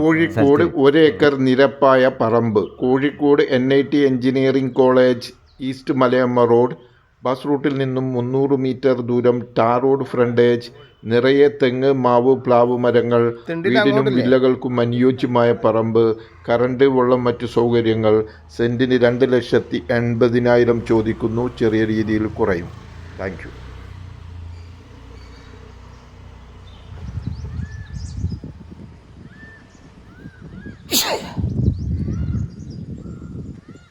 കോഴിക്കോട് ഒരേക്കർ നിരപ്പായ പറമ്പ്. Kozhikode N I T engineering college east Malayamma road. Bus റൂട്ടിൽ നിന്നും മുന്നൂറ് മീറ്റർ ദൂരം ടാർ റോഡ് ഫ്രണ്ടേജ്. നിറയെ തെങ്ങ് മാവ് പ്ലാവ് മരങ്ങൾ. വീടിനും വില്ലകൾക്കും അനുയോജ്യമായ പറമ്പ്. കറണ്ട് വെള്ളം മറ്റു സൗകര്യങ്ങൾ. സെന്റിന് രണ്ട് ലക്ഷത്തി എൺപതിനായിരം ചോദിക്കുന്നു. ചെറിയ രീതിയിൽ കുറയും. താങ്ക്